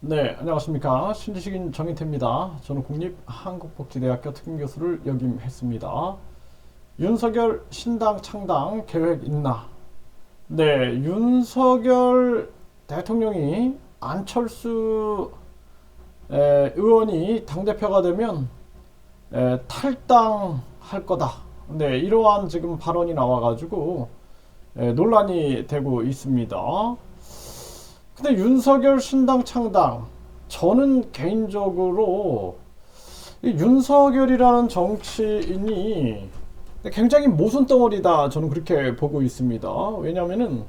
네, 안녕하십니까. 신지식인 정인태입니다. 저는 국립한국복지대학교 특임교수를 역임했습니다. 윤석열 신당 창당 계획 있나? 네, 윤석열 대통령이 안철수 에, 의원이 당대표가 되면 에, 탈당할 거다. 네, 이러한 지금 발언이 나와가지고 에, 논란이 되고 있습니다. 근데 윤석열 신당 창당 저는 개인적으로 이 윤석열이라는 정치인이 굉장히 모순 덩어리다 저는 그렇게 보고 있습니다. 왜냐하면은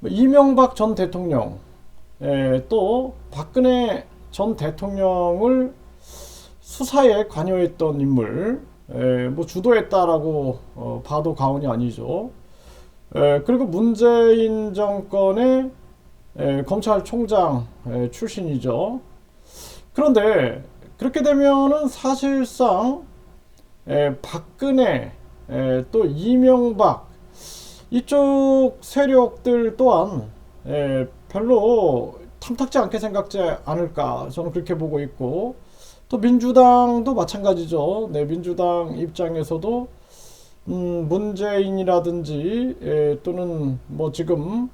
뭐 이명박 전 대통령 에, 또 박근혜 전 대통령을 수사에 관여했던 인물 에, 뭐 주도했다라고 어, 봐도 과언이 아니죠. 에, 그리고 문재인 정권의 에, 검찰총장 에, 출신이죠. 그런데 그렇게 되면은 사실상 에, 박근혜 에, 또 이명박 이쪽 세력들 또한 에, 별로 탐탁지 않게 생각지 않을까 저는 그렇게 보고 있고 또 민주당도 마찬가지죠. 네, 민주당 입장에서도 음, 문재인이라든지 에, 또는 뭐 지금 에,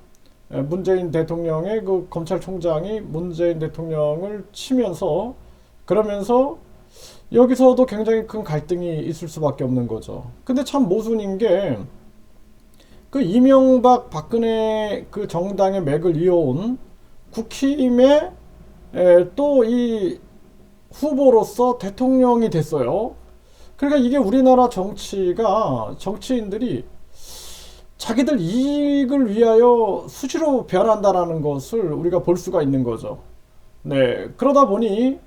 문재인 대통령의 그 검찰총장이 문재인 대통령을 치면서 그러면서 여기서도 굉장히 큰 갈등이 있을 수밖에 없는 거죠. 근데 참 모순인 게 그 이명박 박근혜 그 정당의 맥을 이어온 국힘의 또 이 후보로서 대통령이 됐어요. 그러니까 이게 우리나라 정치가 정치인들이 자기들 이익을 위하여 수시로 변한다라는 것을 우리가 볼 수가 있는 거죠. 네, 그러다 보니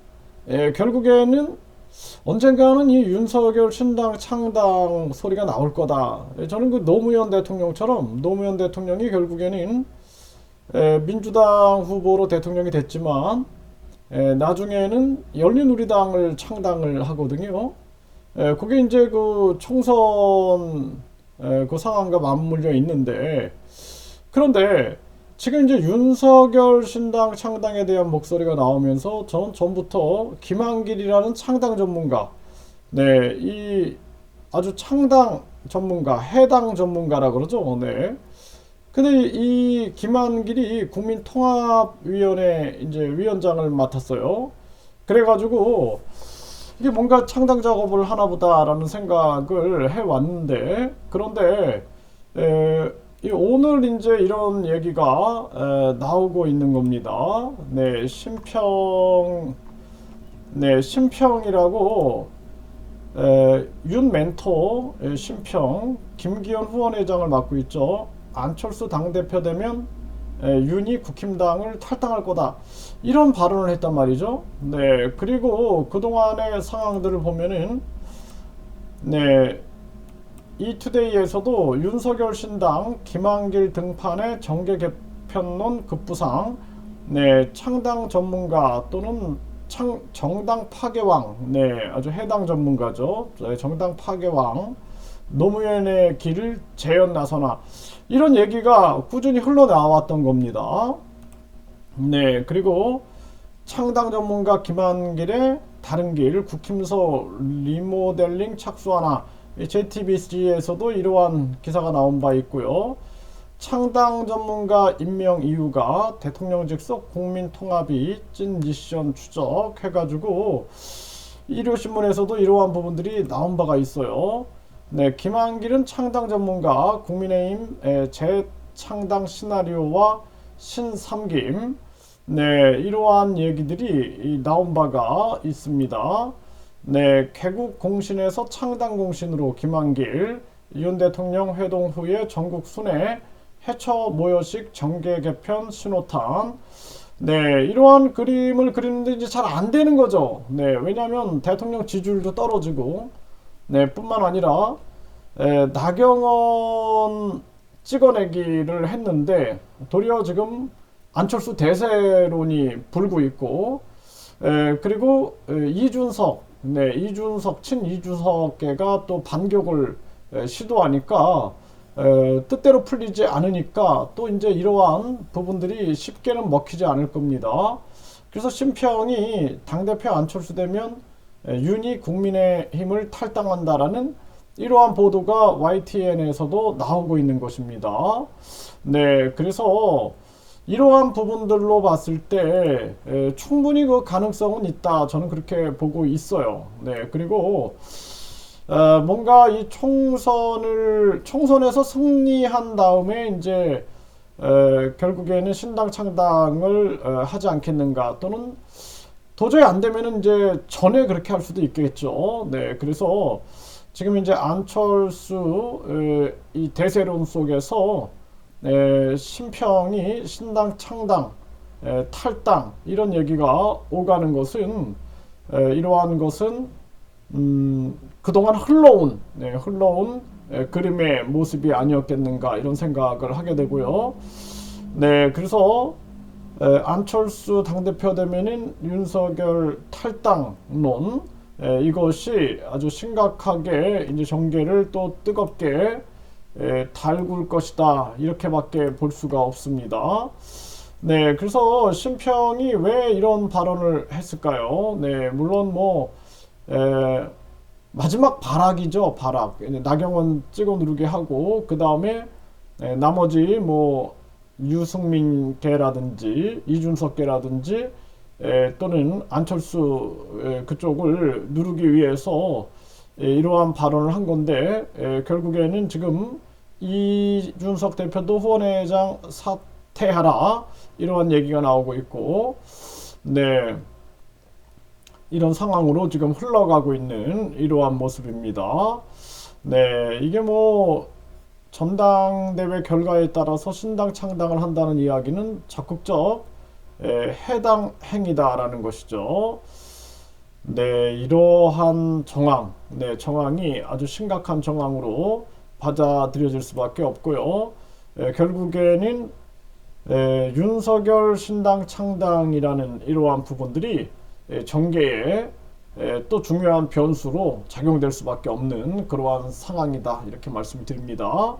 에, 결국에는 언젠가는 이 윤석열 신당 창당 소리가 나올 거다. 에, 저는 그 노무현 대통령처럼 노무현 대통령이 결국에는 에, 민주당 후보로 대통령이 됐지만 에, 나중에는 열린우리당을 창당을 하거든요. 에, 그게 이제 그 총선 에, 그 상황과 맞물려 있는데 그런데 지금 이제 윤석열 신당 창당에 대한 목소리가 나오면서 전 전부터 김한길이라는 창당 전문가, 네, 이 아주 창당 전문가, 해당 전문가라 그러죠, 네. 근데 이 김한길이 국민통합위원회 이제 위원장을 맡았어요. 그래가지고 이게 뭔가 창당 작업을 하나 보다라는 생각을 해왔는데 그런데 에, 이 오늘 이제 이런 얘기가 에, 나오고 있는 겁니다. 네, 심평, 네, 심평이라고 에, 윤 멘토 에, 심평 김기현 후원회장을 맡고 있죠. 안철수 당대표 되면 에, 윤이 국힘당을 탈당할 거다. 이런 발언을 했단 말이죠. 네, 그리고 그동안의 상황들을 보면은 네, 이투데이에서도 윤석열 신당 김한길 등판의 정계 개편론 급부상, 네, 창당 전문가 또는 창, 정당 파괴왕, 네, 아주 해당 전문가죠. 네, 정당 파괴왕, 노무현의 길을 재현 나서나 이런 얘기가 꾸준히 흘러나왔던 겁니다. 네, 그리고 창당 전문가 김한길의 다른 길, 국힘서 리모델링 착수하나 JTBC에서도 이러한 기사가 나온 바 있고요. 창당 전문가 임명 이유가 대통령 직속 국민 통합이 찐 미션 추적 해가지고 일요신문에서도 이러한 부분들이 나온 바가 있어요. 네, 김한길은 창당 전문가 국민의힘 재창당 시나리오와 신삼김 네, 이러한 얘기들이 나온 바가 있습니다. 네, 개국 공신에서 창당 공신으로 김한길 윤 대통령 회동 후에 전국 순회 해처 모여식 정계 개편 신호탄 네, 이러한 그림을 그리는데 이제 잘 안 되는 거죠. 네, 왜냐하면 대통령 지지율도 떨어지고, 네, 뿐만 아니라 에, 나경원 찍어내기를 했는데 도리어 지금 안철수 대세론이 불고 있고, 에, 그리고 에, 이준석, 네, 이준석 친 이준석계가 또 반격을 에, 시도하니까 에, 뜻대로 풀리지 않으니까 또 이제 이러한 부분들이 쉽게는 먹히지 않을 겁니다. 그래서 심평이 당대표 안철수 되면 에, 윤이 국민의힘을 탈당한다라는 이러한 보도가 YTN에서도 나오고 있는 것입니다. 네, 그래서 이러한 부분들로 봤을 때 에, 충분히 그 가능성은 있다. 저는 그렇게 보고 있어요. 네, 그리고 어, 뭔가 이 총선을 총선에서 승리한 다음에 이제 에, 결국에는 신당 창당을 어, 하지 않겠는가 또는 도저히 안 되면은 이제 전에 그렇게 할 수도 있겠죠. 네, 그래서 지금 이제 안철수 에, 이 대세론 속에서 에, 심평이 신당 창당, 에, 탈당 이런 얘기가 오가는 것은 에, 이러한 것은 음, 그동안 흘러온 네, 흘러온 에, 그림의 모습이 아니었겠는가 이런 생각을 하게 되고요. 네, 그래서 에, 안철수 당대표 되면은 윤석열 탈당론 에, 이것이 아주 심각하게 이제 전개를 또 뜨겁게 에, 달굴 것이다 이렇게밖에 볼 수가 없습니다. 네, 그래서 심평이 왜 이런 발언을 했을까요? 네, 물론 뭐 에, 마지막 발악이죠, 발악. 나경원 찍어 누르게 하고 그 다음에 나머지 뭐 유승민 개라든지 이준석 개라든지 에, 또는 안철수 에, 그쪽을 누르기 위해서 에, 이러한 발언을 한 건데 에, 결국에는 지금 이준석 대표도 후원회장 사퇴하라 이러한 얘기가 나오고 있고 네. 이런 상황으로 지금 흘러가고 있는 이러한 모습입니다. 네, 이게 뭐 전당대회 결과에 따라서 신당 창당을 한다는 이야기는 적극적 에, 해당 행위다라는 것이죠. 네, 이러한 정황, 네, 정황이 아주 심각한 정황으로 받아들여질 수밖에 없고요. 에, 결국에는 에, 윤석열 신당 창당이라는 이러한 부분들이 에, 정계에 에, 또 중요한 변수로 작용될 수밖에 없는 그러한 상황이다 이렇게 말씀드립니다.